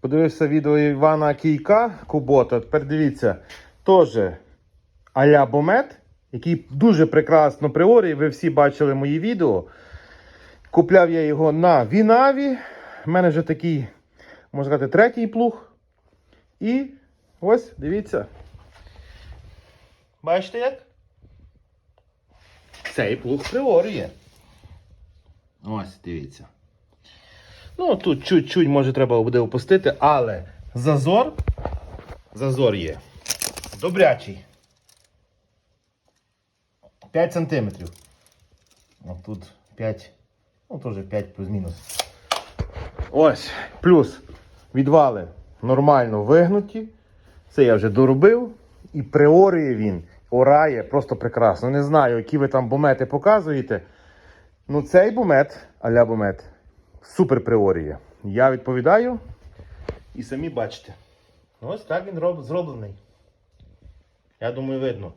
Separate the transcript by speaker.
Speaker 1: Подивився відео Івана Кійка Кубота. Тепер дивіться, теж а-ля Бомет, який дуже прекрасно приорі. Ви всі бачили мої відео. Купляв я його на Вінаві. У мене вже такий, можна сказати, третій плуг. І ось, дивіться. Бачите як? Цей плуг приорює. Ось, дивіться. Ну, тут чуть-чуть, може, треба буде опустити, але зазор. Зазор є. Добрячий. 5 сантиметрів. А тут 5. Ну, теж 5 плюс-мінус. Ось. Плюс відвали нормально вигнуті. Це я вже доробив. І приорює він. Орає просто прекрасно. Не знаю, які ви там бомети показуєте. Ну, цей бомет, аля бомет, супер приорія. Я відповідаю і самі бачите. Ось так він роб- зроблений. Я думаю, видно.